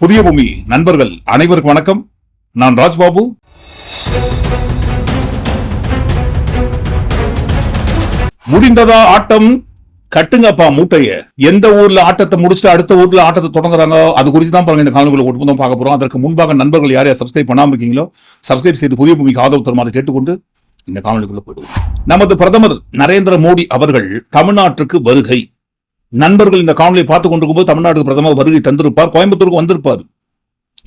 புதிய பூமி நண்பர்கள் அனைவருக்கும் வணக்கம். நான் ராஜ்பாபு. முடிந்ததா ஆட்டம்? கட்டுங்கப்பா மூட்டைய. எந்த ஊர்ல ஆட்டத்தை முடிச்சு அடுத்த ஊர்ல ஆட்டத்தை தொடங்குறாங்க அது குறித்து தான் பாருங்க இந்த காணொலிகளை ஒட்டுமொத்தம் பார்க்க போறோம். அதற்கு முன்பாக நண்பர்கள் யார் யார் சப்ஸ்கிரைப் பண்ணாம இருக்கீங்களோ சப்ஸ்கிரைப் செய்து புதிய பூமிக்கு ஆதரவு தருமாறு கேட்டுக்கொண்டு இந்த காணொலிக்குள்ள போயிடுவோம். நமது பிரதமர் நரேந்திர மோடி அவர்கள் தமிழ்நாட்டுக்கு வருகை. நண்பர்கள் இந்த காணொலியை பார்த்து கொண்டிருக்கும் போது தமிழ்நாட்டுக்கு பிரதமர் வருகை தந்திருப்பார் கோயம்புத்தூருக்கு வந்திருப்பார்.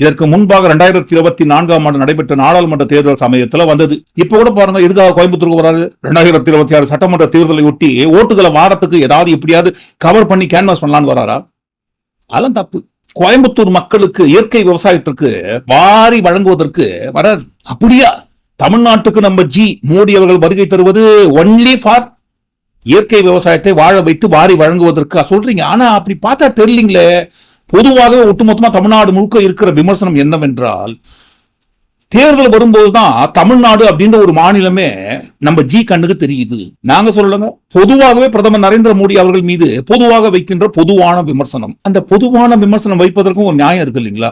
இதற்கு முன்பாக ரெண்டாயிரத்தி இருபத்தி நான்காம் ஆண்டு நடைபெற்ற நாடாளுமன்ற தேர்தல் சமயத்தில் வந்தது. இப்ப கூட பாருங்க எதுக்காக கோயம்புத்தூருக்கு வராரு? ரெண்டாயிரத்தி இருபத்தி ஆறு சட்டமன்ற தேர்தலை ஒட்டி ஓட்டுகளை வாரத்துக்கு ஏதாவது எப்படியாவது கவர் பண்ணி கேன்வாஸ் பண்ணலான்னு வராரா? அதெல்லாம் தப்பு. கோயம்புத்தூர் மக்களுக்கு இயற்கை விவசாயத்திற்கு வாரி வழங்குவதற்கு வரார். அப்படியா? தமிழ்நாட்டுக்கு நம்ம ஜி மோடி அவர்கள் வருகை தருவது ஒன்லி ஃபார் இயற்கை விவசாயத்தை வாழ வைத்து வாரி வழங்குவதற்கு சொல்றீங்க. ஆனா அப்படி பார்த்தா தெரியலீங்களே. பொதுவாகவே ஒட்டுமொத்தமா தமிழ்நாடு முழுக்க இருக்கிற விமர்சனம் என்னவென்றால் தேர்தல் வரும்போது தான் தமிழ்நாடு அப்படின்ற ஒரு மாநிலமே நம்ம ஜி கண்ணுக்கு தெரியுது. நாங்க சொல்லலங்க. பொதுவாகவே பிரதமர் நரேந்திர மோடி அவர்கள் மீது பொதுவாக வைக்கின்ற பொதுவான விமர்சனம். அந்த பொதுவான விமர்சனம் வைப்பதற்கும் ஒரு நியாயம் இருக்கு இல்லைங்களா?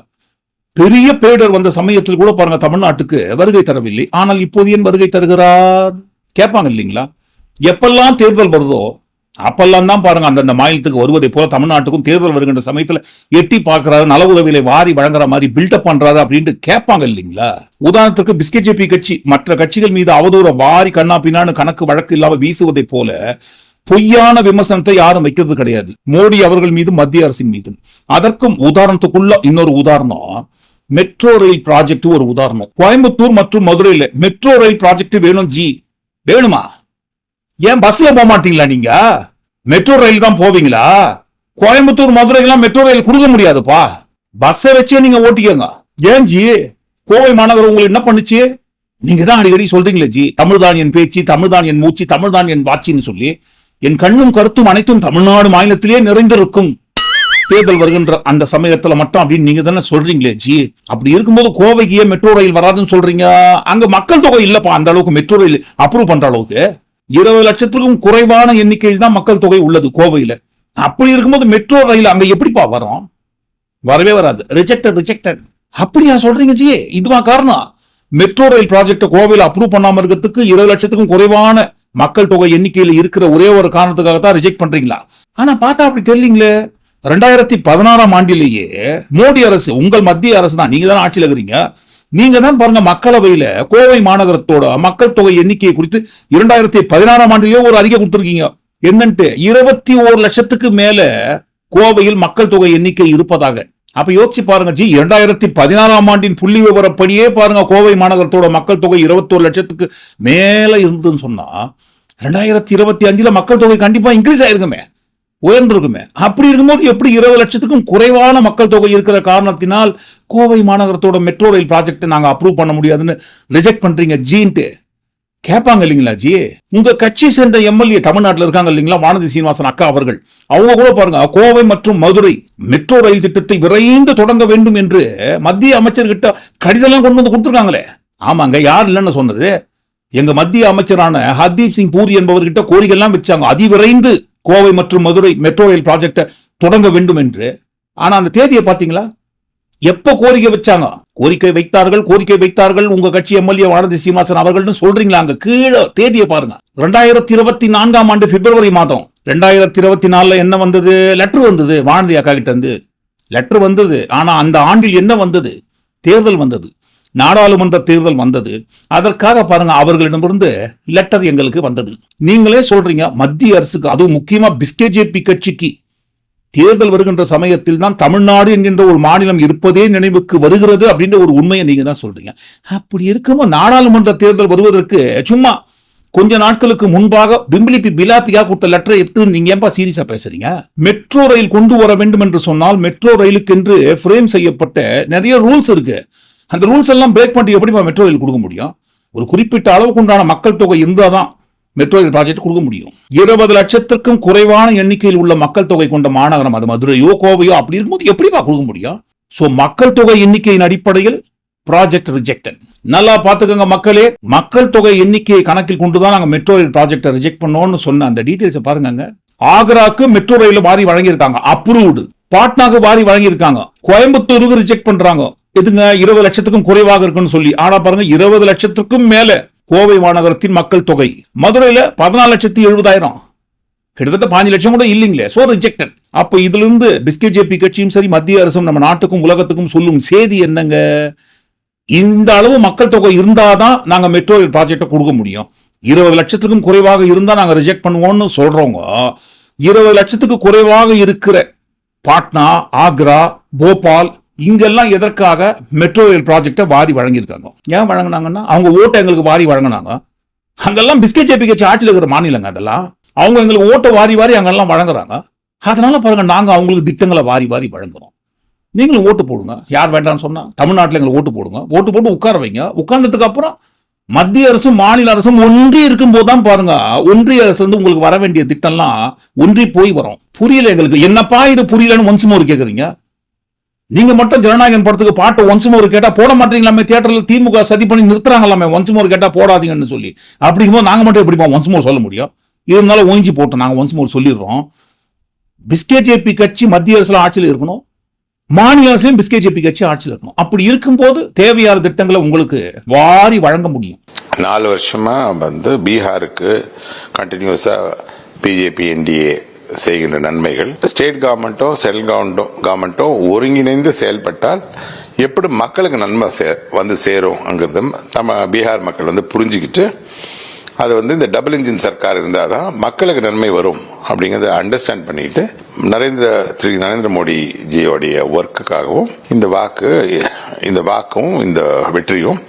பெரிய பேடர் வந்த சமயத்தில் கூட பாருங்க தமிழ்நாட்டுக்கு வருகை தரவில்லை. ஆனால் இப்போது ஏன் வருகை தருகிறார்? கேட்பாங்க இல்லைங்களா? எப்பெல்லாம் தேர்தல் வருதோ அப்பெல்லாம் தான் பாருங்க அந்தந்த மாநிலத்துக்கு வருவதை போல தமிழ்நாட்டுக்கும் தேர்தல் வருகின்ற சமயத்துல எட்டி பார்க்கறாரு நல உதவிகளை வாரி வழங்குற மாதிரி பில்டப் பண்றாரு அப்படின்ட்டு கேட்பாங்க இல்லைங்களா? உதாரணத்துக்கு பிஸ்கெஜேபி கட்சி மற்ற கட்சிகள் மீது அவதூற வாரி கண்ணா பின்னான்னு கணக்கு வழக்கு இல்லாம வீசுவதை போல பொய்யான விமர்சனத்தை யாரும் வைக்கிறது கிடையாது. மோடி அவர்கள் மீது மத்திய அரசின் மீது அதற்கும் உதாரணத்துக்குள்ள இன்னொரு உதாரணம். மெட்ரோ ரயில் ப்ராஜெக்ட் ஒரு உதாரணம். கோயம்புத்தூர் மற்றும் மதுரையில் மெட்ரோ ரயில் ப்ராஜெக்ட் வேணும் ஜி. வேணுமா? ஏன் பஸ்ல போக மாட்டீங்களா நீங்க? மெட்ரோ ரயில் தான் போவீங்களா? கோயம்புத்தூர் மதுரைக்கெல்லாம் மெட்ரோ ரயில் கொடுக்க முடியாதுப்பா. பஸ்ஸை வச்சே நீங்க ஓட்டிக்கோங்க. ஏன் ஜி? கோவை மாநகர் உங்களுக்கு என்ன பண்ணுச்சு? நீங்க தான் அடிக்கடி சொல்றீங்களே ஜி. தமிழ்தான் என் பேச்சு தமிழ்தான் என் மூச்சு தமிழ்தான் என் வாட்சின்னு சொல்லி என் கண்ணும் கருத்தும் அனைத்தும் தமிழ்நாடு மாநிலத்திலேயே நிறைந்திருக்கும். தேர்தல் வருகின்ற அந்த சமயத்துல மட்டும் அப்படின்னு நீங்க தானே சொல்றீங்களே ஜி. அப்படி இருக்கும்போது கோவைக்கு ஏன் மெட்ரோ ரயில் வராதுன்னு சொல்றீங்க? அங்க மக்கள் தொகை இல்லப்பா அந்த அளவுக்கு மெட்ரோ ரயில் அப்ரூவ் பண்ற அளவுக்கு. இருபது லட்சத்துக்கும் குறைவான எண்ணிக்கையில் தான் மக்கள் தொகை உள்ளது கோவையில. அப்படி இருக்கும்போது மெட்ரோ ரயில் அங்க எப்படிப்பா வரும்? வரவே வராது. ரிஜெக்டட் ரிஜெக்டட் அப்படியா சொல்றீங்க ஜி இதுவா காரணம்? மெட்ரோ ரயில் ப்ராஜெக்ட் கோவையில் அப்ரூவ் பண்ணாம இருக்கிறதுக்கு இருபது லட்சத்துக்கும் குறைவான மக்கள் தொகை எண்ணிக்கையில் இருக்கிற ஒரே ஒரு காரணத்துக்காக தான் ரிஜெக்ட் பண்றீங்களா? ஆனா பார்த்தா அப்படி தெரியலீங்களே. ரெண்டாயிரத்தி பதினாறாம் ஆண்டிலேயே மோடி அரசு உங்கள் மத்திய அரசு தான். நீங்க தானே ஆட்சியில் இருக்கிறீங்க. நீங்க தான் பாருங்க மக்களவையில கோவை மாநகரத்தோட மக்கள் தொகை எண்ணிக்கையை குறித்து இரண்டாயிரத்தி பதினாறாம் ஆண்டிலேயே ஒரு அறிக்கை கொடுத்துருக்கீங்க. என்னன்ட்டு? இருபத்தி ஓரு லட்சத்துக்கு மேல கோவையில் மக்கள் தொகை எண்ணிக்கை இருப்பதாக. அப்ப யோசிச்சு பாருங்க ஜி இரண்டாயிரத்தி பதினாறாம் ஆண்டின் புள்ளி விவரப்படியே பாருங்க கோவை மாநகரத்தோட மக்கள் தொகை இருபத்தோரு லட்சத்துக்கு மேல இருந்துன்னு சொன்னா ரெண்டாயிரத்தி இருபத்தி அஞ்சுல மக்கள் தொகை கண்டிப்பா இன்க்ரீஸ் ஆயிருக்குமே. உயர்ந்திருக்குமே. அப்படி இருக்கும்போது எப்படி இருபது லட்சத்துக்கும் குறைவான மக்கள் தொகை இருக்கிற காரணத்தினால் கோவை மாநகரத்தோட மெட்ரோ ரயில் ப்ராஜெக்டை நாங்கள் அப்ரூவ் பண்ண முடியாதுன்னு ரிஜெக்ட் பண்றீங்க. ஜீன்ட்டு. கேட்பாங்க இல்லைங்களா ஜி? உங்க கட்சியை சேர்ந்த எம்எல்ஏ தமிழ்நாட்டில் இருக்காங்க இல்லைங்களா வானதி சீனிவாசன் அக்கா அவர்கள். அவங்க கூட பாருங்க கோவை மற்றும் மதுரை மெட்ரோ ரயில் திட்டத்தை விரைந்து தொடங்க வேண்டும் என்று மத்திய அமைச்சர்கிட்ட கடிதம்லாம் கொண்டு வந்து கொடுத்துருக்காங்களே. ஆமாங்க யார் இல்லைன்னு சொன்னது? எங்க மத்திய அமைச்சரான ஹர்தீப் சிங் பூரி என்பவர்கிட்ட கோரிக்கை எல்லாம் வச்சாங்க. அதிவிரைந்து கோவை மற்றும் மதுரை மெட்ரோ ரயில் ப்ராஜெக்டை தொடங்க வேண்டும் என்று. ஆனா அந்த தேதியை பாத்தீங்களா எப்ப கோரிக்கை வச்சாங்க? கோரிக்கை வைத்தார்கள் கோரிக்கை வைத்தார்கள். உங்க கட்சி எம்எல்ஏ வானதி சீமாசன் அவர்கள்னு சொல்றீங்களா? அங்க கீழே தேதியை பாருங்க. ரெண்டாயிரத்தி இருபத்தி நான்காம் ஆண்டு பிப்ரவரி மாதம். ரெண்டாயிரத்தி இருபத்தி நாலுல என்ன வந்தது? லெட்டர் வந்தது வானதி அக்கா கிட்ட இருந்து. லெட்டர் வந்தது. ஆனா அந்த ஆண்டில் என்ன வந்தது? தேர்தல் வந்தது. நாடாளுமன்ற தேர்தல் வந்தது. அதற்காக பாருங்க அவர்களிடமிருந்து லெட்டர் எங்களுக்கு வந்தது. நீங்களே சொல்றீங்க மத்திய அரசுக்கு அதுவும் முக்கியமா பிஸ்கேஜேபி கட்சிக்கு. தேர்தல் வருகின்ற சமயத்தில் தான் தமிழ்நாடு என்கின்ற ஒரு மாநிலம் இருப்பதே நினைவுக்கு வருகிறது அப்படின்ற ஒரு உண்மையை நீங்க தான் சொல்றீங்க. அப்படி இருக்கும்போது நாடாளுமன்ற தேர்தல் வருவதற்கு சும்மா கொஞ்ச நாட்களுக்கு முன்பாக பிம்பிளிப்பி பிலாப்பியா கொடுத்த லெட்டரை எடுத்து நீங்க ஏன்பா சீரியஸா பேசுறீங்க? மெட்ரோ ரயில் கொண்டு வர வேண்டும் என்று சொன்னால் மெட்ரோ ரயிலுக்கு என்று ஃப்ரேம் செய்யப்பட்ட நிறைய ரூல்ஸ் இருக்கு. அந்த ரூல்ஸ் எல்லாம் பிரேக் பண்ணிட்டு எப்படிப்பா மெட்ரோ ரயில் கொடுக்க முடியும்? ஒரு குறிப்பிட்ட அளவுக்கு உண்டான மக்கள் தொகை இருந்தால் தான் மெட்ரோ ரயில் ப்ராஜெக்ட் கொடுக்க முடியும். இருபது லட்சத்திற்கும் குறைவான எண்ணிக்கையில் உள்ள மக்கள் தொகை கொண்ட மாநகரம் அது மதுரையோ கோவையோ அப்படி இருக்கும்போது எப்படிப்பா கொடுக்க முடியும்? ஸோ மக்கள் தொகை எண்ணிக்கையின் அடிப்படையில் ப்ராஜெக்ட் ரிஜெக்டட் நல்லா பார்த்துக்கோங்க மக்களே மக்கள் தொகை எண்ணிக்கையை கணக்கில் கொண்டு தான் நாங்கள் மெட்ரோ ரயில் ப்ராஜெக்டை ரிஜெக்ட் பண்ணோம்னு சொன்ன அந்த டீட்டெயில்ஸை பாருங்க ஆக்ராக்கு மெட்ரோ ரயில் பாதி வழங்கியிருக்காங்க அப்ரூவ்டு பாட்னாக்கு வாரி வழங்கியிருக்காங்க. கோயம்புத்தூருக்கு ரிஜெக்ட் பண்றாங்க. எதுங்க? இருபது லட்சத்துக்கும் குறைவாக இருக்குன்னு சொல்லி. ஆனா பாருங்க இருபது லட்சத்துக்கும் மேல கோவை மாநகரத்தின் மக்கள் தொகை. மதுரையில பதினாலு லட்சத்தி எழுபதாயிரம். கிட்டத்தட்ட பாஞ்சு லட்சம் கூட இல்லைங்களே. சோ ரிஜெக்டட் அப்ப இதுல இருந்து பிஸ்கெட் ஜேபி கட்சியும் சரி மத்திய அரசும் நம்ம நாட்டுக்கும் உலகத்துக்கும் சொல்லும் செய்தி என்னங்க? இந்த அளவு மக்கள் தொகை இருந்தாதான் நாங்க மெட்ரோ ப்ராஜெக்டை கொடுக்க முடியும். இருபது லட்சத்துக்கும் குறைவாக இருந்தா நாங்க ரிஜெக்ட் பண்ணுவோம்னு சொல்றவங்க இருபது லட்சத்துக்கு குறைவாக இருக்கிற பாட்னா ஆக்ரா போபால் இங்கெல்லாம் எதற்காக மெட்ரோ ரயில் ப்ராஜெக்டை வாரி வழங்கியிருக்காங்க? ஏன் வழங்கினாங்கன்னா அவங்க ஓட்டை எங்களுக்கு வாரி வழங்கினாங்க. அங்கெல்லாம் பிஸ்கெட் ஜேபி ஆட்சியில் இருக்கிற மாநிலங்க அதெல்லாம். அவங்க எங்களுக்கு ஓட்டை வாரி வாரி அங்கெல்லாம் வழங்குறாங்க. அதனால பாருங்க நாங்கள் அவங்களுக்கு திட்டங்களை வாரி வாரி வழங்குறோம். நீங்களும் ஓட்டு போடுங்க. யார் வேண்டாம்னு சொன்னால் தமிழ்நாட்டில் எங்களுக்கு ஓட்டு போடுங்க. ஓட்டு போட்டு உட்கார வைங்க. உட்கார்ந்ததுக்கு அப்புறம் மத்திய அரசும் மாநில அரசும் ஒன்றி இருக்கும்போது தான் பாருங்க ஒன்றிய அரசு வந்து உங்களுக்கு வர வேண்டிய திட்டம்லாம் ஒன்றி போய் வரும். புரியல எங்களுக்கு. என்னப்பா இது புரியலன்னு ஒன்ஸ் மோர் கேட்குறீங்க நீங்க மட்டும் ஜனநாயகன் படத்துக்கு பாட்டு ஒன்ஸ் மோர் கேட்டா போட மாட்டீங்களாமே தியேட்டர்ல திமுக சதி பண்ணி நிறுத்துறாங்களாமே ஒன்ஸ் மோர் கேட்டா போடாதீங்கன்னு சொல்லி. அப்படிங்கும்போது நாங்க மட்டும் எப்படிப்பா ஒன்ஸ் மோர் சொல்ல முடியும்? இருந்தாலும் ஓய்ஞ்சி போட்டோம் நாங்க ஒன்ஸ் மோர் சொல்லிடுறோம். பிஸ்கே ஜேபி கட்சி மத்திய அரசுல ஆட்சியில் இருக்கணும். மாநில அரசுலையும் பிஸ்கே ஜேபி கட்சி ஆட்சியில் இருக்கும் அப்படி இருக்கும்போது தேவையான திட்டங்களை உங்களுக்கு வாரி வழங்க முடியும். நாலு வருஷமா வந்து பீகாருக்கு கண்டினியூஸா பிஜேபி என்டிஏ செய்கின்ற நன்மைகள். ஸ்டேட் கவர்மெண்ட்டும் சென்ட்ரல் கவர்மெண்ட்டும் கவர்மெண்ட்டும் ஒருங்கிணைந்து செயல்பட்டால் எப்படி மக்களுக்கு நன்மை சே வந்து சேரும்ங்கிறதும் தம பீகார் மக்கள் வந்து புரிஞ்சுக்கிட்டு அது வந்து இந்த டபுள் இன்ஜின் சர்க்கார் இருந்தால் தான் மக்களுக்கு நன்மை வரும் அப்படிங்கிறத அண்டர்ஸ்டாண்ட் பண்ணிட்டு நரேந்திர திரு நரேந்திர மோடி ஜியோடைய ஒர்க்குக்காகவும் இந்த வாக்கு இந்த வாக்கும் இந்த வெற்றியும்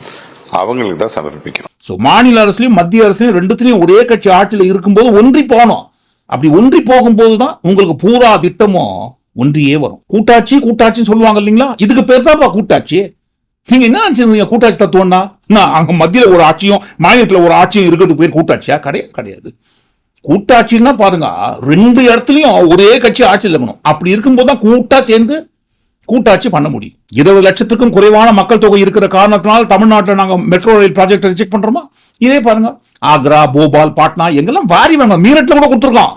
அவங்களுக்கு தான் சமர்ப்பிக்கணும். ஸோ மாநில அரசுலையும் மத்திய அரசுலையும் ரெண்டுத்திலையும் ஒரே கட்சி ஆட்சியில் இருக்கும்போது ஒன்றி போகணும் அப்படி ஒன்றி போகும்போது தான் உங்களுக்கு பூரா திட்டமும் ஒன்றியே வரும். கூட்டாட்சி கூட்டாட்சின்னு சொல்லுவாங்க இல்லைங்களா? இதுக்கு பேர் தான்ப்பா கூட்டாட்சி. நீங்க என்ன நினைச்சிருந்தீங்க? கூட்டாட்சி தத்துவம்னா? நான் அங்க மத்தியில் ஒரு ஆட்சியும் மாநிலத்தில் ஒரு ஆட்சியும் இருக்கிறது பேர் கூட்டாட்சியா? கிடையாது கிடையாது. கூட்டாட்சின்னா பாருங்க ரெண்டு இடத்துலையும் ஒரே கட்சி ஆட்சியில் இருக்கணும் அப்படி இருக்கும்போது தான் கூட்டா சேர்ந்து கூட்டாட்சி பண்ண முடியும். இருபது லட்சத்துக்கும் குறைவான மக்கள் தொகை இருக்கிற காரணத்தினால தமிழ்நாட்டில் நாங்கள் மெட்ரோ ரயில் ப்ராஜெக்ட் ரிஜெக்ட் பண்றோமா? இதே பாருங்க ஆக்ரா போபால் பாட்னா எங்கெல்லாம் வாரி வேங்க மீரட்ல கூட கொடுத்துருக்கோம்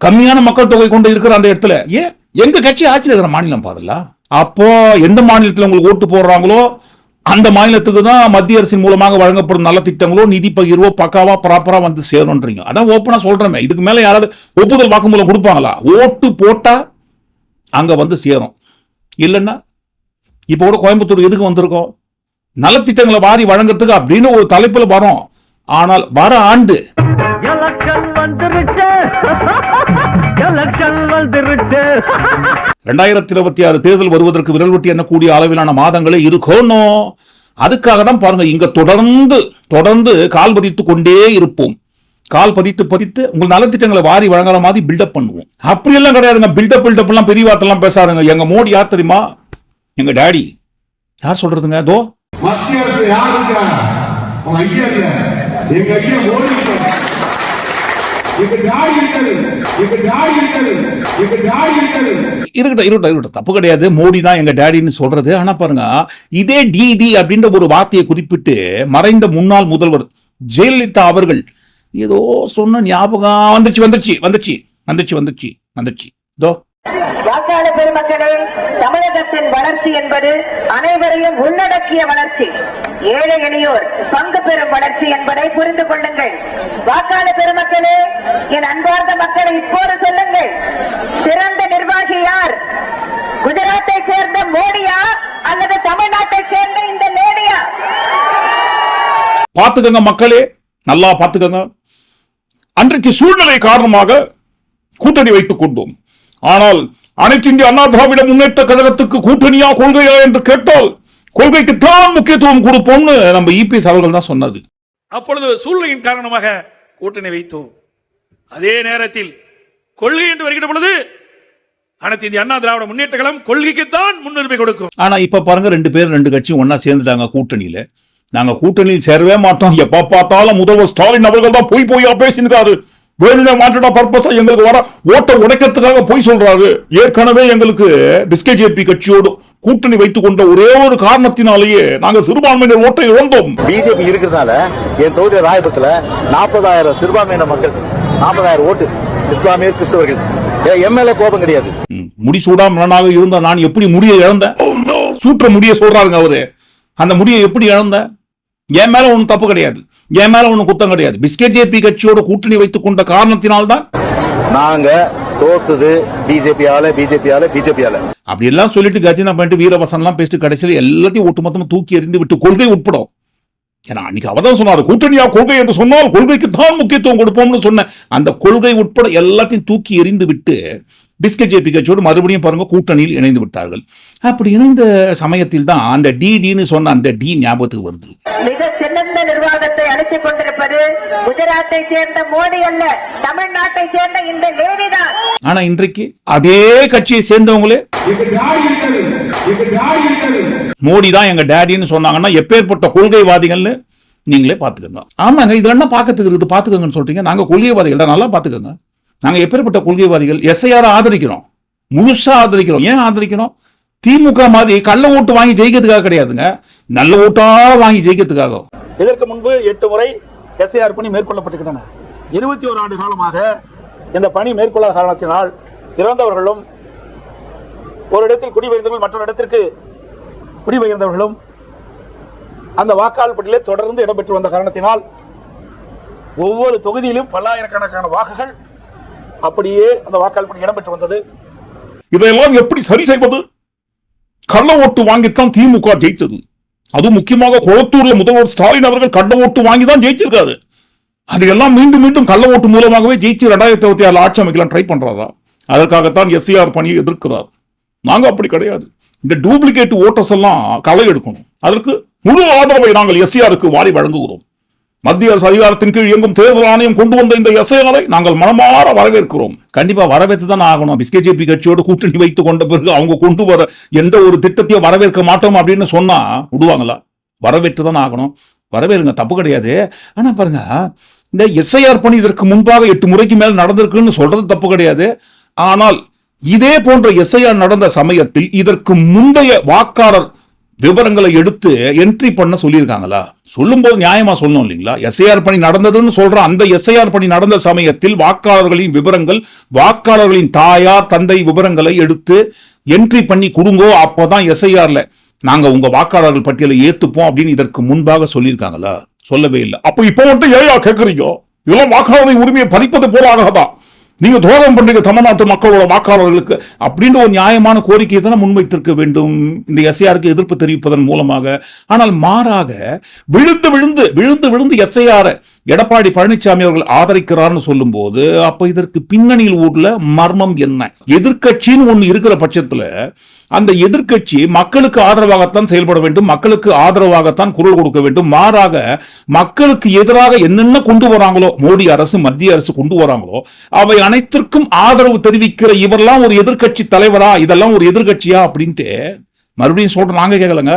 கம்மியான மக்கள் தொகை கொண்டு இருக்கிற அந்த இடத்துல. ஏன்? எங்க கட்சி ஆட்சியில் இருக்கிற மாநிலம் பாருங்களா. அப்போ எந்த மாநிலத்தில் உங்களுக்கு ஓட்டு போடுறாங்களோ அந்த மாநிலத்துக்கு தான் மத்திய அரசின் மூலமாக வழங்கப்படும் நல்ல திட்டங்களோ நிதி பகிர்வோ பக்காவா ப்ராப்பரா வந்து சேரும்ன்றீங்க அதான் ஓப்பனா சொல்றேன். இதுக்கு மேல யாராவது ஒப்புதல் வாக்குமூலம் கொடுப்பாங்களா? ஓட்டு போட்டா அங்க வந்து சேரும். இல்லைன்னா இப்போ கூட கோயம்புத்தூர் எதுக்கு வந்திருக்கோம்? நலத்திட்டங்களை வாரி வழங்குறதுக்கு அப்படின்னு ஒரு தலைப்புல வரோம். ஆனால் வர ஆண்டு எலக்ஷன் வந்துருச்சு. ரெண்டாயிரத்தி இருபத்தி ஆறு தேர்தல் வருவதற்கு விரல் வெட்டி எண்ணக்கூடிய அளவிலான மாதங்களே இருக்கணும் அதுக்காக தான் பாருங்க இங்க தொடர்ந்து தொடர்ந்து கால் பதித்து கொண்டே இருப்போம். கால் பதித்து பதித்து உங்கள் நலத்திட்டங்களை வாரி வழங்குற மாதிரி பில்டப் பண்ணுவோம். அப்படியெல்லாம் கிடையாதுங்க. பில்டப் பில்டப் எல்லாம் பெரிய வார்த்தைலாம் பேசாதுங்க. எங்க மோடி யார் தெரியுமா? எங்க டாடி. யார் சொல்றதுங்க? தோ மத்திய அரசு யார் இருக்காங்க உங்க ஐயா இல்ல. எங்க ஐயா மோடி இருக்காரு. எங்க டாடி இருக்காரு எங்க டாடி இருக்காரு எங்க டாடி இருக்காரு இருக்கட்டும் இருக்கட்டும் இருக்கட்டும். தப்பு கிடையாது. மோடி தான் எங்க டேடின்னு சொல்றது. ஆனா பாருங்க இதே டிடி அப்படின்ற ஒரு வார்த்தையை குறிப்பிட்டு மறைந்த முன்னாள் முதல்வர் ஜெயலலிதா அவர்கள் ஏதோ சொன்ன ஞாபகம் வந்துச்சு வந்துச்சு வந்துச்சு வந்துச்சு வந்துச்சு வந்துச்சு. இதோ. வாக்காளர் பெருமக்களே தமிழகத்தின் வளர்ச்சி என்பது அனைவரையும் உள்ளடக்கிய வளர்ச்சி. ஏழை எளியோர் பங்கு பெறும் வளர்ச்சி என்பதை புரிந்து கொள்ளுங்கள். வாக்காளர் பெருமக்களே என் அன்பார்ந்த மக்களை இப்போது சொல்லுங்கள். சிறந்த நிர்வாகி யார்? குஜராத்தை சேர்ந்த மோடியா அல்லது தமிழ்நாட்டை சேர்ந்த இந்த லேடியா பார்த்துக்கங்க மக்களே நல்லா பார்த்துக்கங்க. அன்றைக்கு சூழ்நிலை காரணமாக கூட்டணி வைத்துக் கொண்டோம். ஆனால் அனைத்து இந்திய அண்ணா திராவிட முன்னேற்ற கழகத்துக்கு கூட்டணியா கொள்கையா என்று கேட்டால் கொள்கைக்கு தான் முக்கியத்துவம் கொடுப்போம்னு நம்ம இபிஎஸ் அவர்கள் தான் சொன்னது. அப்பொழுது சூழ்நிலையின் காரணமாக கூட்டணி வைத்தோம். அதே நேரத்தில் கொள்கை என்று வருகிற பொழுது அனைத்து இந்திய அண்ணா திராவிட முன்னேற்ற கழகம் கொள்கைக்குத்தான் முன்னுரிமை கொடுக்கும். ஆனா இப்ப பாருங்க ரெண்டு பேரும் ரெண்டு கட்சியும் ஒன்னா சேர்ந்துட்டாங்க கூட்டணியில. நாங்க கூட்டணியில் சேரவே மாட்டோம். எப்ப பார்த்தாலும் முதல்வர் ஸ்டாலின் அவர்கள் தான் பொய் பொய்யா பேசினாரு வேணுமே மாற்றடா பர்பஸா எங்களுக்கு வர ஓட்ட உடைக்கிறதுக்காக பொய் சொல்றாரு. ஏற்கனவே எங்களுக்கு பிஸ்கெட் ஜேபி கட்சியோடு கூட்டணி வைத்துக் கொண்ட ஒரே ஒரு காரணத்தினாலேயே நாங்க சிறுபான்மையினர் ஓட்டை இழந்தோம். பிஜேபி இருக்கிறதுனால என் தொகுதி ராயபுரத்துல நாற்பதாயிரம் சிறுபான்மையின மக்கள் நாற்பதாயிரம் ஓட்டு இஸ்லாமியர் கிறிஸ்தவர்கள். மேல கோபம் கிடையாது. ம், முடி சூடாமலனாக இருந்த நான் எப்படி முடியை இழந்தேன்? சூற்ற முடிய சொல்றாருங்க அவரு. அந்த முடியை எப்படி இழந்தேன்? என் மேல ஒண்ணும் தப்பு கிடையாது. என் மேல ஒண்ணும் குத்தம் கிடையாது. பிஸ்கெட் ஜேபி கட்சியோட கூட்டணி வைத்துக் கொண்ட காரணத்தினால்தான். நாங்க தோத்துது பிஜேபி ஆல பிஜேபி ஆல பிஜேபி ஆல அப்படி எல்லாம் சொல்லிட்டு கஜினா பண்ணிட்டு வீரவசன் எல்லாம் பேசிட்டு கடைசியில் எல்லாத்தையும் ஒட்டுமொத்தமா தூக்கி எறிந்து விட்டு கொள்கை உட்படும். ஏன்னா அன்னைக்கு அவதான் சொன்னாரு கூட்டணியா கொள்கை? என்று சொன்னால் கொள்கைக்கு தான் முக்கியத்துவம் கொடுப்போம்னு சொன்ன அந்த கொள்கை உட்பட எல்லாத்தையும் தூக்கி எறிந்து விட்டு பிஸ்கட் ஜேபி கட்சியோடு மறுபடியும் பாருங்க கூட்டணியில் இணைந்து விட்டார்கள். அப்படி இணைந்த சமயத்தில் தான் அந்த டிடின்னு சொன்ன அந்த டி ஞாபகத்துக்கு வருது. மிக சிறந்த நிர்வாகத்தை அளித்துக் கொண்டிருப்பது குஜராத்தை சேர்ந்த மோடி அல்ல தமிழ்நாட்டை சேர்ந்த இந்த லேடிதான் ஆனா இன்றைக்கு அதே கட்சியை சேர்ந்தவங்களே மோடி தான் எங்க டேடின்னு சொன்னாங்கன்னா எப்பேற்பட்ட கொள்கைவாதிகள்னு நீங்களே பாத்துக்கோங்க ஆமாங்க இதுல என்ன பார்க்கறதுக்கு இருக்குது? பாத்துக்கோங்கன்னு சொல்றீங்க. நாங்க கொள்கைவாதிகள் தான் நல்லா பாத்துக்கோங்க நாங்க எப்பேற்பட்ட கொள்கைவாதிகள்? எஸ்ஐஆர் ஆதரிக்கிறோம். முழுசா ஆதரிக்கிறோம். ஏன் ஆதரிக்கிறோம்? திமுக மாதிரி கள்ள ஓட்டு வாங்கி ஜெயிக்கிறதுக்காக கிடையாதுங்க. நல்ல ஓட்டா வாங்கி ஜெயிக்கிறதுக்காக. இதற்கு முன்பு எட்டு முறை எஸ்ஐஆர் பணி மேற்கொள்ளப்பட்டிருக்கின்றன. இருபத்தி ஒரு ஆண்டு காலமாக இந்த பணி மேற்கொள்ளாத காரணத்தினால் இறந்தவர்களும் ஒரு இடத்தில் குடிபெயர்ந்தவர்கள் மற்றொரு இடத்திற்கு குடிபெயர்ந்தவர்களும் அந்த வாக்காளர் பட்டியலில் தொடர்ந்து இடம்பெற்று வந்த காரணத்தினால் ஒவ்வொரு தொகுதியிலும் பல்லாயிரக்கணக்கான வாக்குகள் அப்படியே அந்த வாக்காளர் பட்டியல் இடம்பெற்று வந்தது. இதையெல்லாம் எப்படி சரி செய்வது? கள்ள ஓட்டு வாங்கித்தான் திமுக ஜெயிச்சது அதுவும் முக்கியமாக கொளத்தூர்ல முதல்வர் ஸ்டாலின் அவர்கள் கள்ள ஓட்டு வாங்கி தான் ஜெயிச்சிருக்காரு. அதையெல்லாம் மீண்டும் மீண்டும் கள்ள ஓட்டு மூலமாகவே ஜெயிச்சு ரெண்டாயிரத்தி இருபத்தி ஆறு ஆட்சி அமைக்கலாம் ட்ரை பண்றாரா? அதற்காகத்தான் எஸ்சிஆர் பணியை எதிர்க்கிறார். நாங்க அப்படி கிடையாது. இந்த டூப்ளிகேட் ஓட்டர்ஸ் எல்லாம் களை எடுக்கணும். அதற்கு முழு ஆதரவை நாங்கள் எஸ்சிஆருக்கு வாரி வழங்குகிறோம். மத்திய அரசு அதிகாரத்தின் கீழ் இயங்கும் தேர்தல் ஆணையம் கொண்டு வந்த இந்த எஸ்ஐஆரை நாங்கள் மனமாற வரவேற்கிறோம். கண்டிப்பா வரவேற்று தான் ஆகணும் பிஸ்கேஜேபி கட்சியோடு கூட்டணி வைத்துக் கொண்ட பிறகு அவங்க கொண்டு வர எந்த ஒரு திட்டத்தையும் வரவேற்க மாட்டோம் அப்படின்னு சொன்னா விடுவாங்களா? வரவேற்று தான் ஆகணும். வரவேறுங்க தப்பு கிடையாது. ஆனா பாருங்க இந்த எஸ்ஐஆர் பணி இதற்கு முன்பாக எட்டு முறைக்கு மேல் நடந்திருக்குன்னு சொல்றது தப்பு கிடையாது. ஆனால் இதே போன்ற எஸ்ஐஆர் நடந்த சமயத்தில் இதற்கு முந்தைய வாக்காளர் விவரங்களை எடுத்து என்ட்ரி பண்ண சொல்லியிருக்காங்களா? சொல்லும்போது நியாயமா சொல்லணும் இல்லைங்களா? எஸ்ஐஆர் பணி நடந்ததுன்னு சொல்ற அந்த எஸ்ஐஆர் பணி நடந்த சமயத்தில் வாக்காளர்களின் விவரங்கள் வாக்காளர்களின் தாயார் தந்தை விவரங்களை எடுத்து என்ட்ரி பண்ணி கொடுங்கோ அப்போதான் எஸ்ஐஆர்ல நாங்க உங்க வாக்காளர்கள் பட்டியலை ஏத்துப்போம் அப்படின்னு இதற்கு முன்பாக சொல்லியிருக்காங்களா? சொல்லவே இல்லை. அப்ப இப்போ மட்டும் ஏயா கேட்கறீங்க இதெல்லாம் வாக்காளர்களின் உரிமையை பறிப்பது போல ஆகாதான் நீங்க துரோகம் பண்றீங்க தமிழ்நாட்டு மக்களோட வாக்காளர்களுக்கு அப்படின்ற ஒரு நியாயமான கோரிக்கையை தானே முன்வைத்திருக்க வேண்டும். இந்த எஸ்ஐஆருக்கு எதிர்ப்பு தெரிவிப்பதன் மூலமாக. ஆனால் மாறாக விழுந்து விழுந்து விழுந்து விழுந்து எஸ்ஐஆர் எடப்பாடி பழனிசாமி அவர்கள் ஆதரிக்கிறார்னு சொல்லும்போது அப்ப இதற்கு பின்னணியில் ஊர்ல மர்மம் என்ன? எதிர்கட்சின்னு ஒண்ணு இருக்கிற பட்சத்துல அந்த எதிர்க்கட்சி மக்களுக்கு ஆதரவாகத்தான் செயல்பட வேண்டும் மக்களுக்கு ஆதரவாகத்தான் குரல் கொடுக்க வேண்டும். மாறாக மக்களுக்கு எதிராக என்னென்ன கொண்டு வராங்களோ மோடி அரசு மத்திய அரசு கொண்டு வராங்களோ அவை அனைத்திற்கும் ஆதரவு தெரிவிக்கிற இவரெல்லாம் ஒரு எதிர்க்கட்சி தலைவரா இதெல்லாம் ஒரு எதிர்கட்சியா அப்படின்ட்டு மறுபடியும் சொல்ற நாங்க கேட்கலங்க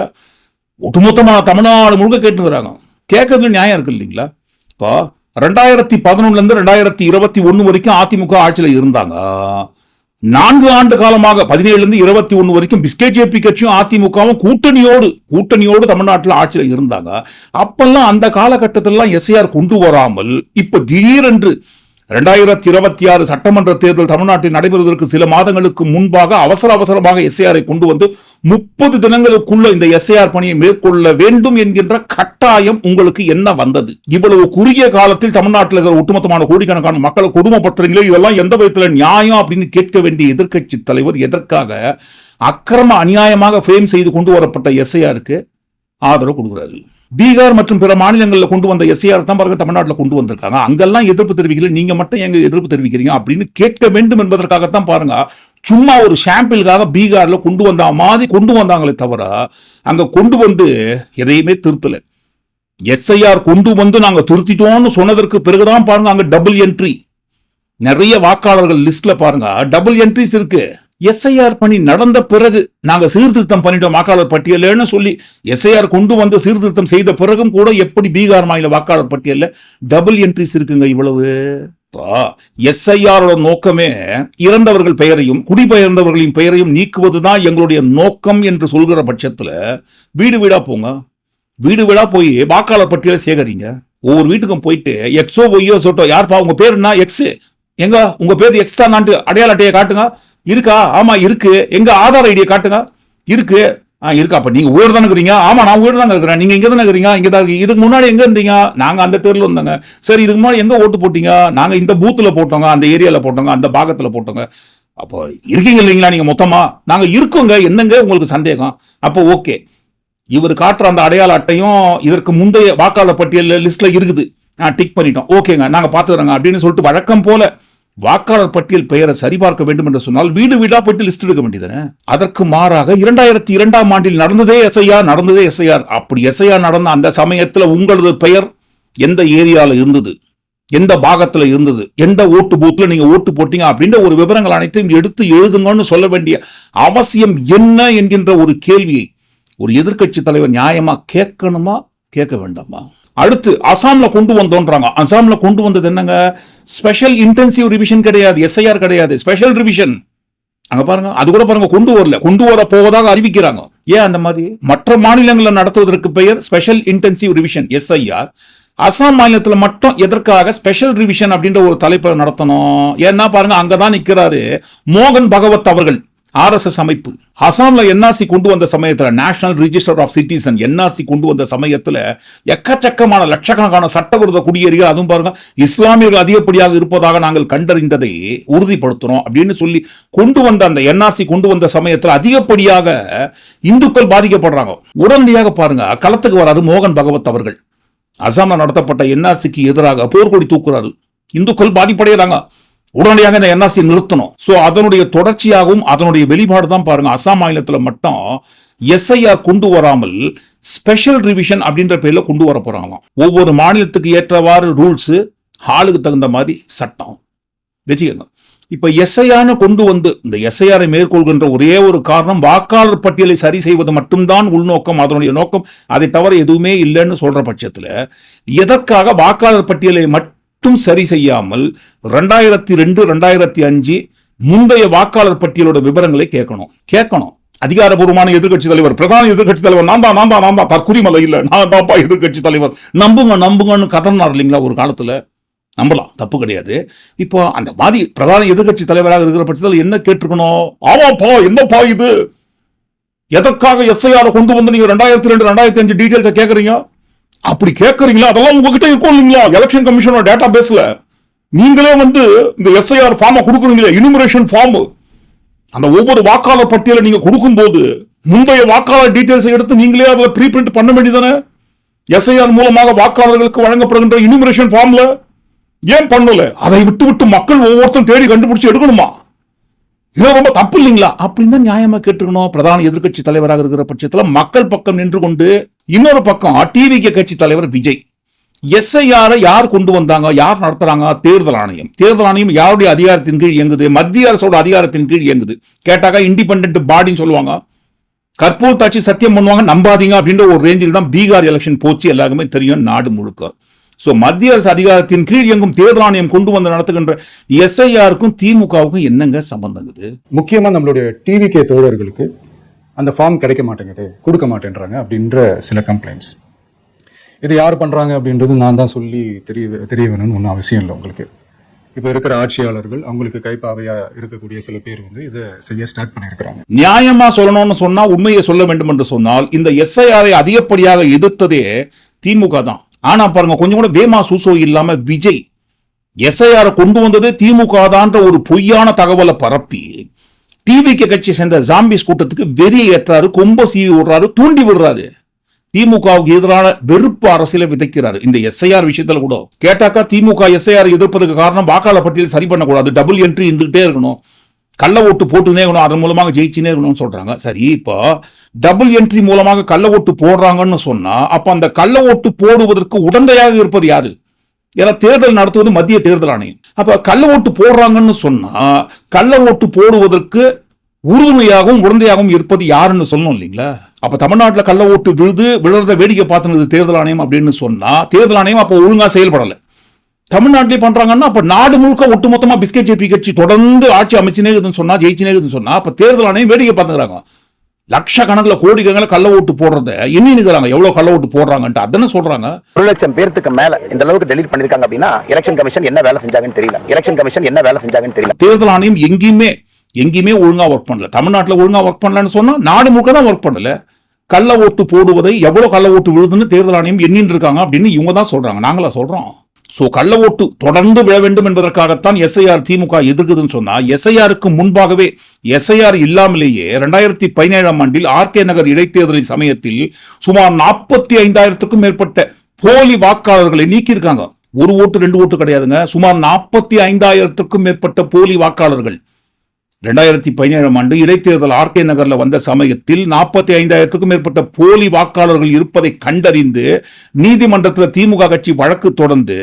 ஒட்டுமொத்தமான தமிழ்நாடு முழுக்க கேட்டுக்கிறாங்க. கேட்கறதுல நியாயம் இருக்கு இல்லைங்களா? இப்போ ரெண்டாயிரத்தி பதினொன்னுல இருந்து ரெண்டாயிரத்தி இருபத்தி ஒன்னு வரைக்கும் அதிமுக ஆட்சியில இருந்தாங்க. நான்கு ஆண்டு காலமாக பதினேழுல இருந்து இருபத்தி ஒன்று வரைக்கும் பிஸ்கெட் ஜேபி கட்சியும் அதிமுகவும் கூட்டணியோடு கூட்டணியோடு தமிழ்நாட்டில் ஆட்சியில் இருந்தாங்க. அப்பெல்லாம் அந்த காலகட்டத்திலலாம் எஸ்ஐஆர் கொண்டு வராமல் இப்ப திடீரென்று ரெண்டாயிரத்தி இருபத்தி ஆறு சட்டமன்ற தேர்தல் தமிழ்நாட்டில் நடைபெறுவதற்கு சில மாதங்களுக்கு முன்பாக அவசர அவசரமாக எஸ்ஐஆரை கொண்டு வந்து முப்பது தினங்களுக்குள்ள இந்த எஸ்ஐஆர் பணியை மேற்கொள்ள வேண்டும் என்கின்ற கட்டாயம் உங்களுக்கு என்ன வந்தது? இவ்வளவு குறுகிய காலத்தில் தமிழ்நாட்டில் இருக்கிற ஒட்டுமொத்தமான கோடிக்கணக்கான மக்களை கொடுமைப்படுத்துறீங்களோ? இதெல்லாம் எந்த விதத்தில் நியாயம் அப்படின்னு கேட்க வேண்டிய எதிர்க்கட்சி தலைவர் எதற்காக அக்கிரம அநியாயமாக ஃப்ரேம் செய்து கொண்டு வரப்பட்ட எஸ்ஐஆருக்கு ஆதரவு கொடுக்குறாரு பீகார் மற்றும் பிற மாநிலங்களில் கொண்டு வந்த எஸ்ஐஆர் தான் பாருங்க தமிழ்நாட்டில் கொண்டு வந்திருக்காங்க. அங்கெல்லாம் எதிர்ப்பு தெரிவிக்கல. நீங்க மட்டும் எங்க எதிர்ப்பு தெரிவிக்கிறீங்க அப்படின்னு கேட்க வேண்டும் என்பதற்காகத்தான் பாருங்க. சும்மா ஒரு ஷாம்பிளுக்காக பீகாரில் கொண்டு வந்த மாதிரி கொண்டு வந்தாங்களே தவிர அங்கே கொண்டு வந்து எதையுமே திருத்தல. எஸ்ஐஆர் கொண்டு வந்து நாங்கள் திருத்திட்டோம்னு சொன்னதற்கு பிறகுதான் பாருங்க அங்கே டபுள் என்ட்ரி நிறைய வாக்காளர்கள் லிஸ்ட்ல பாருங்க. டபுள் என்ட்ரிஸ் இருக்கு. எஸ்ஐஆர் பணி நடந்த பிறகு நாங்க சீர்திருத்தம் பண்ணிட்டோம் வாக்காளர் பட்டியல்னு சொல்லி எஸ்ஐஆர் கொண்டு வந்து சீர்திருத்தம் செய்த பிறகும் கூட எப்படி பீகார் மாநில வாக்காளர் பட்டியலில் டபுள் என்ட்ரிஸ் இருக்குங்க இவ்வளவு? எஸ்ஐஆரோட நோக்கமே இறந்தவர்கள் பெயரையும் குடிபெயர்ந்தவர்களின் பெயரையும் நீக்குவதுதான் எங்களுடைய நோக்கம் என்று சொல்கிற பட்சத்தில் வீடு வீடா போங்க. வீடு வீடா போய் வாக்காளர் பட்டியலை சேகரிங்க. ஒவ்வொரு வீட்டுக்கும் போயிட்டு எக்ஸோ ஒய்யோ சொட்டோ யார்ப்பா உங்க பேர் என்ன? எக்ஸ். எங்க? உங்க பேர் எக்ஸ்ட்ரா நாட்டு அடையாள அட்டையை காட்டுங்க. இருக்கா? ஆமா இருக்கு. எங்க ஆதார் ஐடியை காட்டுங்க. இருக்கு. ஆ இருக்கா. அப்போ நீங்கள் உயிர் தானே இருக்கிறீங்க? ஆமாம் நான் உயிர் தாங்க இருக்கிறேன். நீங்கள் இங்கே தானே இருக்கிறீங்க? இங்கே தான் இதுக்கு முன்னாடி எங்கே இருந்தீங்க? நாங்கள் அந்த தெருவில் வந்தோங்க சரி இதுக்கு முன்னாடி எங்கே ஓட்டு போட்டீங்க? நாங்கள் இந்த பூத்தில் போட்டோங்க அந்த ஏரியாவில் போட்டோங்க அந்த பாகத்தில் போட்டோங்க. அப்போ இருக்கீங்க இல்லைங்களா நீங்கள் மொத்தமாக நாங்கள் இருக்கோங்க. என்னங்க உங்களுக்கு சந்தேகம்? அப்போ ஓகே. இவர் காட்டுற அந்த அடையாள அட்டையும் இதற்கு முந்தைய வாக்காளர் பட்டியல் லிஸ்ட்டில் இருக்குது. நான் டிக் பண்ணிட்டோம். ஓகேங்க. நாங்கள் பார்த்துக்கிறோங்க அப்படின்னு சொல்லிட்டு வழக்கம் போல வாக்காளர் பட்டியல் பெயரை சரிபார்க்க வேண்டும் என்று சொன்னால் வீடு வீடா போயிட்டு லிஸ்ட் எடுக்க வேண்டியதுதானே? அதற்கு மாறாக இரண்டாயிரத்தி இரண்டாம் ஆண்டில் நடந்ததே எஸ்ஐஆர் நடந்ததே எஸ்ஐஆர் அப்படி எஸ்ஐஆர் நடந்த அந்த சமயத்தில் உங்களது பெயர் எந்த ஏரியால இருந்தது? எந்த பாகத்தில் இருந்தது? எந்த ஓட்டு பூத்தில் நீங்கள் ஓட்டு போட்டீங்க? அப்படின்ற ஒரு விவரங்கள் அனைத்தையும் எடுத்து எழுதுங்கன்னு சொல்ல வேண்டிய அவசியம் என்ன என்கின்ற ஒரு கேள்வியை ஒரு எதிர்க்கட்சி தலைவர் நியாயமாக கேட்கணுமா? கேட்க வேண்டாமா? அடுத்து அசாம்ல கொண்டு வந்தோன்றாங்க. அசாம்ல கொண்டு வந்தது என்னங்க? ஸ்பெஷல் இன்டென்சிவ் ரிவிஷன் கிடையாது எஸ்ஐஆர் கிடையாது. ஸ்பெஷல் ரிவிஷன் அங்க பாருங்க அது கூட பாருங்க கொண்டு வரல. கொண்டு வர போவதாக அறிவிக்கிறாங்க. ஏன் அந்த மாதிரி? மற்ற மாநிலங்களில் நடத்துவதற்கு பெயர் special intensive revision SIR Assam மாநிலத்தில் மட்டும் எதற்காக ஸ்பெஷல் ரிவிஷன் அப்படின்ற ஒரு தலைப்பை நடத்தணும்? ஏன்னா பாருங்க அங்கதான் நிற்கிறாரு மோகன் பகவத் அவர்கள். ஆர்எஸ்எஸ் அமைப்பு. அசாம்ல என்ஆர்சி கொண்டு வந்த சமயத்துல national register of citizen NRC கொண்டு வந்த சமயத்துல எக்கச்சக்கமான லட்சக்கணக்கான சட்டவிரோத குடியேறிகள் அதுவும் பாருங்க இஸ்லாமியர்கள் அதிகப்படியாக இருப்பதாக நாங்கள் கண்டறிந்ததை உறுதிப்படுத்துறோம் அப்படின்னு சொல்லி கொண்டு வந்த அந்த என்ஆர்சி கொண்டு வந்த சமயத்தில் அதிகப்படியாக இந்துக்கள் பாதிக்கப்படுறாங்க. உடனடியாக பாருங்க களத்துக்கு வராது மோகன் பகவத் அவர்கள். அசாமில் நடத்தப்பட்ட என்ஆர்சிக்கு எதிராக போர்க்கொடி தூக்குறாரு. இந்துக்கள் பாதிப்படைகிறாங்க உடனடியாக இந்த என்ஆர்சி நிறுத்தணும். ஸோ அதனுடைய தொடர்ச்சியாகவும் அதனுடைய வெளிப்பாடு தான் பாருங்க. அசாம் மாநிலத்தில் மட்டும் எஸ்ஐஆர் கொண்டு வராமல் ஸ்பெஷல் ரிவிஷன் அப்படின்ற பேரில் கொண்டு வர போறாங்களாம். ஒவ்வொரு மாநிலத்துக்கு ஏற்றவாறு ரூல்ஸு ஹாலுக்கு தகுந்த மாதிரி சட்டம். வச்சுக்கோங்க. இப்போ எஸ்ஐஆர்னு கொண்டு வந்து இந்த எஸ்ஐஆரை மேற்கொள்கின்ற ஒரே ஒரு காரணம் வாக்காளர் பட்டியலை சரி செய்வது மட்டும்தான் உள்நோக்கம் அதனுடைய நோக்கம். அதை தவிர எதுவுமே இல்லைன்னு சொல்ற பட்சத்தில் எதற்காக வாக்காளர் பட்டியலை மட்டும் சரி செய்யாமல் ரெண்டாயிரத்தி ரெண்டு ரெண்டாயிரத்தி அஞ்சு முந்தைய வாக்காளர் பட்டியலோட விவரங்களை கேட்கணும். கேட்கணும். அதிகாரபூர்வமான எதிர்கட்சி தலைவர் பிரதான எதிர்கட்சி தலைவர் நான் தான் நான் தான் நான் தான் தற்குறிமலை இல்லை. நான் தான்ப்பா எதிர்க்கட்சி தலைவர். நம்புங்க நம்புங்கன்னு கதறினார் இல்லைங்களா ஒரு காலத்தில்? நம்பலாம். தப்பு கிடையாது. இப்போ அந்த மாதிரி பிரதான எதிர்க்கட்சி தலைவராக இருக்கிற பட்சத்தில் என்ன கேட்டிருக்கணும்? ஆமாப்பா என்னப்பா இது? எதற்காக எஸ்ஐஆர் கொண்டு வந்து நீங்க ரெண்டாயிரத்தி ரெண்டு ரெண்டாயிரத்தி அஞ்சு டீட்டெயில்ஸை கேட்குறீங்க அப்படி கேட்குறீங்களா அதெல்லாம் உங்ககிட்ட இருக்கும் இல்லைங்களா? எலெக்ஷன் கமிஷனோட டேட்டா பேஸ்ல நீங்களே வந்து இந்த எஸ்ஐஆர் ஃபார்மை கொடுக்குறீங்களே இனிமரேஷன் ஃபார்ம் அந்த ஒவ்வொரு வாக்காளர் பட்டியலை நீங்க கொடுக்கும்போது முந்தைய வாக்காளர் டீட்டெயில்ஸை எடுத்து நீங்களே அதில் ப்ரீ பிரிண்ட் பண்ண வேண்டியதானே எஸ்ஐஆர் மூலமாக வாக்காளர்களுக்கு வழங்கப்படுகின்ற இனிமரேஷன் ஃபார்ம்ல ஏன் பண்ணல? அதை விட்டு விட்டு மக்கள் ஒவ்வொருத்தரும் தேடி கண்டுபிடிச்சு எடுக்கணுமா? இது ரொம்ப தப்பு இல்லைங்களா? அப்படின்னு தான் நியாயமா கேட்டுக்கணும். பிரதான எதிர்க்கட்சி தலைவராக இருக்கிற பட்சத்தில் மக்கள் பக்கம் நின்று கொண்டு இன்னொரு பக்கம் டிவிகே கட்சி தலைவர் விஜய். எஸ்ஐஆரை யார் கொண்டு வந்தாங்க? யார் நடத்துறாங்க? தேர்தல் ஆணையம். தேர்தல் ஆணையம் யாருடைய அதிகாரத்தின் கீழ் இயங்குது? மத்திய அரசோட அதிகாரத்தின் கீழ் இயங்குது. கேட்டாக்கா இண்டிபெண்டன்ட் பாடின்னு சொல்லுவாங்க. கற்பூர் சத்தியம் பண்ணுவாங்க நம்பாதீங்க அப்படின்ற ஒரு ரேஞ்சில் தான் பீகார் எலெக்ஷன் போச்சு. எல்லாருக்குமே தெரியும் நாடு முழுக்க. ஸோ மத்திய அரசு அதிகாரத்தின் கீழ் இயங்கும் தேர்தல் ஆணையம் கொண்டு வந்து நடத்துகின்ற எஸ்ஐஆருக்கும் திமுகவுக்கும் என்னங்க சம்பந்தங்குது முக்கியமாக நம்மளுடைய டிவிகே தோழர்களுக்கு அந்த ஃபார்ம் கிடைக்க மாட்டேங்குது கொடுக்க மாட்டேன்றாங்க அப்படின்ற சில கம்ப்ளைண்ட்ஸ் இது யார் பண்றாங்க அப்படின்றது நான் தான் சொல்லி தெரிய தெரிய வேணும்னு ஒன்றும் அவசியம் இல்லை உங்களுக்கு. இப்போ இருக்கிற ஆட்சியாளர்கள் அவங்களுக்கு கைப்பாவையா இருக்கக்கூடிய சில பேர் வந்து இதை செய்ய ஸ்டார்ட் பண்ணியிருக்கிறாங்க. நியாயமா சொல்லணும்னு சொன்னா உண்மையை சொல்ல வேண்டும் என்று சொன்னால் இந்த எஸ்ஐஆரை அதிகப்படியாக எதிர்த்ததே திமுக தான். ஆனா பாருங்க கொஞ்சம் கூட வேமா சூசோ இல்லாம விஜய் எஸ்ஐஆரை கொண்டு வந்தது திமுக தான்ற ஒரு பொய்யான தகவலை பரப்பி டிவிக்கு கட்சி சேர்ந்த ஜாம்பிஸ் கூட்டத்துக்கு வெறியை ஏற்றாரு கொம்ப சீவி விடுறாரு தூண்டி விடுறாரு. திமுகவுக்கு எதிரான வெறுப்பு அரசியலை விதைக்கிறாரு. இந்த எஸ்ஐஆர் விஷயத்துல கூட கேட்டாக்கா திமுக எஸ்ஐஆர் எதிர்ப்பதற்கு காரணம் வாக்காளர் பட்டியல் சரி பண்ணக்கூடாது டபுள் என்ட்ரி இருந்துகிட்டே இருக்கணும். கள்ள ஓட்டு போட்டுனே இருக்கணும் அதன் மூலமாக ஜெயிச்சுனே இருக்கணும்னு சொல்றாங்க. சரி இப்போ டபுள் என்ட்ரி மூலமாக கள்ள ஓட்டு போடுறாங்கன்னு சொன்னா அப்ப அந்த கள்ள ஓட்டு போடுவதற்கு உடந்தையாக இருப்பது யாரு? ஏன்னா தேர்தல் நடத்துவது மத்திய தேர்தல் ஆணையம். அப்ப கள்ள ஓட்டு போடுறாங்கன்னு சொன்னா கள்ள ஓட்டு போடுவதற்கு உறுதுணையாகவும் உடந்தையாகவும் இருப்பது யாருன்னு சொல்லணும் இல்லைங்களா? அப்ப தமிழ்நாட்டில் கள்ள ஓட்டு விழுது விழுறத வேடிக்கை பார்த்துனது தேர்தல் ஆணையம் அப்படின்னு சொன்னா தேர்தல் ஆணையம் அப்ப ஒழுங்கா செயல்படலை. தமிழ்நாட்டிலே பண்றாங்கன்னா அப்ப நாடு முழுக்க ஒட்டுமொத்தமா பிஸ்கெட் ஜேபி கட்சி தொடர்ந்து ஆட்சி அமைச்சுனே இருக்குதுன்னு சொன்னா ஜெயிச்சுனே இருக்குதுன்னு சொன்னா அப்ப தேர்தல் ஆணையம் வேடிக்கை பார்த்துக்கிறாங்க லட்சக்கணக்கில் கோடிக்கணக்கில் கள்ள ஓட்டு போடுறத எண்ணி நிற்கிறாங்க எவ்வளவு கள்ள ஓட்டு போடுறாங்கன்ட்டு. அதானே சொல்றாங்க. ஒரு லட்சம் பேர்த்துக்கு மேல இந்த அளவுக்கு டெலீட் பண்ணிருக்காங்க அப்படின்னா எலெக்ஷன் கமிஷன் என்ன வேலை செஞ்சாங்கன்னு தெரியல. எலெக்ஷன் கமிஷன் என்ன வேலை செஞ்சாங்கன்னு தெரியல. தேர்தல் ஆணையம் எங்கேயுமே எங்கேயுமே ஒழுங்கா ஒர்க் பண்ணல. தமிழ்நாட்டில் ஒழுங்கா ஒர்க் பண்ணலன்னு சொன்னா நாடு முழுக்க தான் ஒர்க் பண்ணல. கள்ள ஓட்டு போடுவதை எவ்வளவு கள்ள ஓட்டு விழுதுன்னு தேர்தல் ஆணையம் எண்ணின்னு இருக்காங்க அப்படின்னு இவங்க தான் சொல்றாங்க. நாங்களா சொல்றோம். ஸோ கள்ள ஓட்டு தொடர்ந்து விழ வேண்டும் என்பதற்காகத்தான் எஸ்ஐஆர் திமுக எதிர்க்குதுன்னு சொன்னா எஸ்ஐஆருக்கு முன்பாகவே எஸ்ஐஆர் இல்லாமலேயே ரெண்டாயிரத்தி பதினேழாம் ஆண்டில் ஆர்கே நகர் இடைத்தேர்தலின் சமயத்தில் சுமார் நாற்பத்தி ஐந்தாயிரத்துக்கும் மேற்பட்ட போலி வாக்காளர்களை நீக்கியிருக்காங்க. ஒரு ஓட்டு ரெண்டு ஓட்டு கிடையாதுங்க. சுமார் நாற்பத்தி ஐந்தாயிரத்துக்கும் மேற்பட்ட போலி வாக்காளர்கள். ரெண்டாயிரத்தி பதினேழாம் ஆண்டு இடைத்தேர்தல் ஆர்கே நகரில் வந்த சமயத்தில் நாற்பத்தி ஐந்தாயிரத்துக்கும் மேற்பட்ட போலி வாக்காளர்கள் இருப்பதை கண்டறிந்து நீதிமன்றத்தில் திமுக கட்சி வழக்கு தொடர்ந்து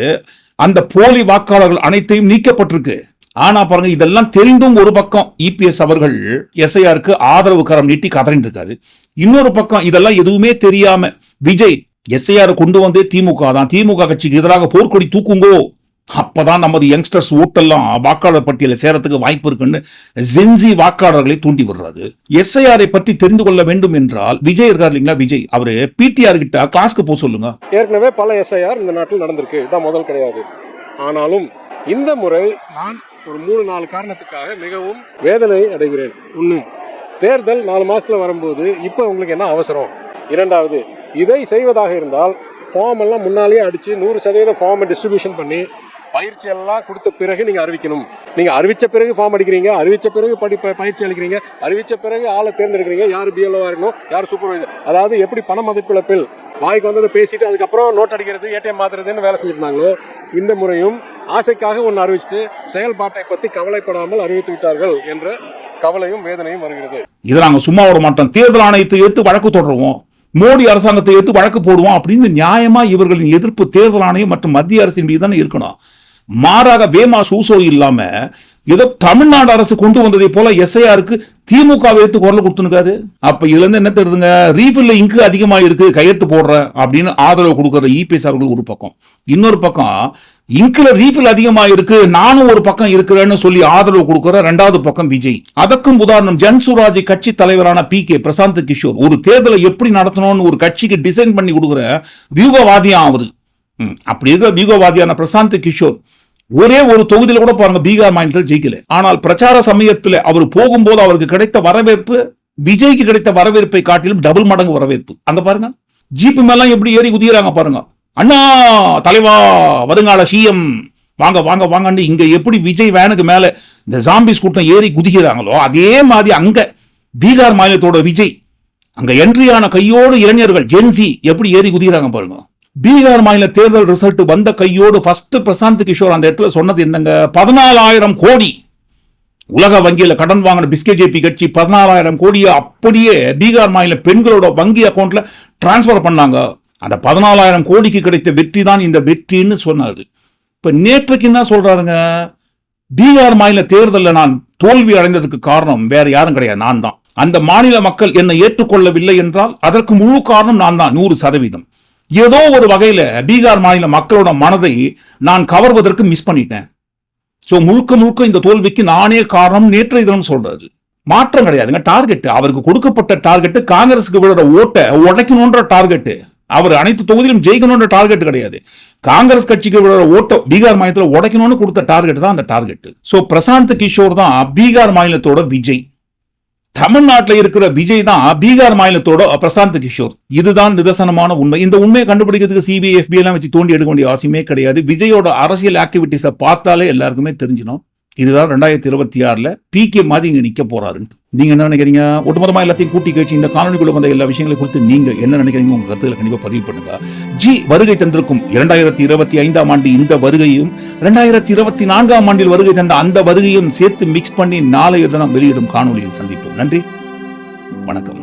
அந்த போலி வாக்காளர்கள் அனைத்தையும் நீக்கப்பட்டிருக்கு. ஆனா பாருங்க இதெல்லாம் தெரிந்தும் ஒரு பக்கம் இபிஎஸ் அவர்கள் எஸ்ஐஆருக்கு ஆதரவு கரம் நீட்டி கதறிட்டு இருக்காரு இன்னொரு பக்கம் இதெல்லாம் எதுவுமே தெரியாம விஜய் எஸ்ஐஆர் கொண்டு வந்தே திமுக தான். திமுக கட்சிக்கு எதிராக போர்க்கொடி தூக்குங்கோ. அப்பதான் நமது யங்ஸ்டர்ஸ் ஓட்டெல்லாம் வாக்காளர் பட்டியலில் சேரத்துக்கு வாய்ப்பு இருக்குன்னு ஜென்சி வாக்காளர்களை தூண்டி விடுறாரு. எஸ்ஐஆரை பற்றி தெரிந்து கொள்ள வேண்டும் என்றால் விஜய் இருக்கார் இல்லைங்களா? விஜய். அவரு பிடிஆர் கிட்ட கிளாஸ்க்கு போக சொல்லுங்க. ஏற்கனவே பல எஸ்ஐஆர் இந்த நாட்டில் நடந்திருக்கு. இதான் முதல் கிடையாது. ஆனாலும் இந்த முறை நான் ஒரு மூணு நாலு காரணத்துக்காக மிகவும் வேதனை அடைகிறேன். ஒன்று தேர்தல் நாலு மாசத்துல வரும்போது இப்போ உங்களுக்கு என்ன அவசரம்? இரண்டாவது இதை செய்வதாக இருந்தால் ஃபார்ம் எல்லாம் முன்னாலேயே அடித்து நூறு சதவீதம் ஃபார்மை டிஸ்ட்ரிபியூஷன் பண்ணி பயிற்சி எல்லாம் கொடுத்த பிறகு நீங்க அறிவிக்கணும். நீங்க அறிவிச்ச பிறகு ஃபார்ம் அடிக்கிறீங்க அறிவிச்ச பிறகு படி பயிற்சி அளிக்கிறீங்க அறிவிச்ச பிறகு ஆளை தேர்ந்தெடுக்கிறீங்க யார் பிஎல்ஓவா இருக்கணும் யார் சூப்பர்வைசர் அதாவது எப்படி பண மதிப்பிழப்பில் வாய்க்கு வந்ததை பேசிட்டு அதுக்கப்புறம் நோட் அடிக்கிறது ஏடிஎம் மாத்துறதுன்னு வேலை செஞ்சிருந்தாங்களோ இந்த முறையும் ஆசைக்காக ஒன்று அறிவிச்சுட்டு செயல்பாட்டை பற்றி கவலைப்படாமல் அறிவித்து விட்டார்கள் என்ற கவலையும் வேதனையும் வருகிறது. இதை நாங்கள் சும்மா விட மாட்டோம். தேர்தல் ஆணையத்தை எடுத்து வழக்கு தொடருவோம். மோடி அரசாங்கத்தை எடுத்து வழக்கு போடுவோம் அப்படின்னு நியாயமா இவர்களின் எதிர்ப்பு தேர்தல் ஆணையம் மற்றும் மத்திய அரசின் மீது தானே இருக்கணும். மாறாக வேமா சூசோ இல்லாம ஏதோ தமிழ்நாடு அரசு கொண்டு வந்ததை போல எஸ்ஐஆருக்கு திமுக எடுத்து குரல் கொடுத்துருக்காரு அப்ப இதுல இருந்து என்ன தெரியுதுங்க? ரீஃபில்ல இங்கு அதிகமா இருக்கு கையெழுத்து போடுறேன் அப்படின்னு ஆதரவு கொடுக்குற இபிஎஸ் அவர்கள் ஒரு பக்கம். இன்னொரு பக்கம் இங்க்ல ரீஃபில் அதிகமா இருக்கு நானும் ஒரு பக்கம் இருக்கிறேன்னு சொல்லி ஆதரவு கொடுக்கிற ரெண்டாவது பக்கம் விஜய். அதற்கும் உதாரணம் ஜன்சுராஜ் கட்சி தலைவரான பி கே பிரசாந்த் கிஷோர். ஒரு தேர்தலை எப்படி நடத்தணும்னு ஒரு கட்சிக்கு டிசைன் பண்ணி கொடுக்குற வியூகவாதியா அவரு. அப்படி இருக்கிற வியூகவாதியான பிரசாந்த் கிஷோர். ஒரே ஒரு தொகுதியில் கூட பாருங்க பீகார் மாநிலத்தில் ஜெயிக்கல. ஆனால் பிரச்சார சமயத்தில் அவர் போகும்போது அவருக்கு கிடைத்த வரவேற்பு விஜய்க்கு கிடைத்த வரவேற்பை காட்டிலும் டபுள் மடங்கு வரவேற்பு. அங்க பாருங்க ஜீப்பு மேலாம் எப்படி ஏறி குதிக்கிறாங்க பாருங்க. அண்ணா தலைவா வருங்கால சிஎம் வாங்க வாங்க வாங்கன்னு இங்க எப்படி விஜய் வேனுக்கு மேல இந்த ஜாம்பிஸ் கூட்டம் ஏறி குதிக்கிறாங்களோ அதே மாதிரி அங்க பீகார் மாநிலத்தோட விஜய் அங்க என்ட்ரியான கையோடு இளைஞர்கள் ஜென்சி எப்படி ஏறி குதிக்கிறாங்க பாருங்க. பீகார் மாநில தேர்தல் ரிசல்ட் வந்த கையோடு ஃபர்ஸ்ட் பிரசாந்த் கிஷோர் அந்த இடத்துல சொன்னது என்னங்க? பதினாலாயிரம் கோடி. உலக வங்கியில் கடன் வாங்கின பிஸ்கே ஜேபி கட்சி பதினாலாயிரம் கோடியை அப்படியே பீகார் மாநில பெண்களோட வங்கி அக்கௌண்ட்ல டிரான்ஸ்ஃபர் பண்ணாங்க. அந்த பதினாலாயிரம் கோடிக்கு கிடைத்த வெற்றி தான் இந்த வெற்றின்னு சொன்னாரு. இப்போ நேற்றுக்கு என்ன சொல்றாருங்க? பீகார் மாநில தேர்தலில் நான் தோல்வி அடைந்ததுக்கு காரணம் வேற யாரும் கிடையாது நான் தான். அந்த மாநில மக்கள் என்னை ஏற்றுக்கொள்ளவில்லை என்றால் அதற்கு முழு காரணம் நான் தான் நூறு சதவீதம். ஏதோ ஒரு வகையில் பீகார் மாநில மக்களோட மனதை நான் கவர்வதற்கு மிஸ் பண்ணிட்டேன். ஸோ முழுக்க முழுக்க இந்த தோல்விக்கு நானே காரணம் நேற்றைய தினம் சொல்றாரு மாற்றம் கிடையாதுங்க. டார்கெட் அவருக்கு கொடுக்கப்பட்ட டார்கெட்டு காங்கிரஸுக்கு விழுற ஓட்டை உடைக்கணுன்ற டார்கெட்டு அவர் அனைத்து தொகுதியிலும் ஜெயிக்கணுன்ற டார்கெட் கிடையாது. காங்கிரஸ் கட்சிக்கு விழுற ஓட்டை பீகார் மாநிலத்தில் உடைக்கணும்னு கொடுத்த டார்கெட் தான் அந்த டார்கெட் ஸோ பிரசாந்த் கிஷோர் தான் பீகார் மாநிலத்தோட விஜய். தமிழ்நாட்டில் இருக்கிற விஜய் தான் பீகார் மாநிலத்தோட பிரசாந்த் கிஷோர். இதுதான் நிதர்சனமான உண்மை. இந்த உண்மையை கண்டுபிடிக்கிறதுக்கு சிபிஐ எஃபிஐ எல்லாம் வச்சு தோண்டி எடுக்க வேண்டிய அவசியமே கிடையாது. விஜயோட அரசியல் ஆக்டிவிட்டிஸை பார்த்தாலே எல்லாருக்குமே தெரிஞ்சிடும். இதுதான் ரெண்டாயிரத்தி இருபத்தி ஆறுல பி கே மாதிரி இங்க நிற்க போறாருன்னு நீங்க என்ன நினைக்கிறீங்க? ஒட்டுமொத்தமாக எல்லாத்தையும் கூட்டி கழிச்சு இந்த காணொலிக்குள்ள வந்த எல்லா விஷயங்களை குறித்து நீங்கள் என்ன நினைக்கிறீங்க? உங்க கருத்துக்களை கண்டிப்பாக பதிவு பண்ணுங்க. ஜி வருகை தந்திருக்கும் இரண்டாயிரத்தி இருபத்தி ஐந்தாம் ஆண்டு இந்த வருகையும் ரெண்டாயிரத்தி இருபத்தி நான்காம் ஆண்டில் வருகை தந்த அந்த வருகையும் சேர்த்து மிக்ஸ் பண்ணி நாளைய தினம் வெளியிடும் காணொலியில் சந்திப்போம் நன்றி. வணக்கம்.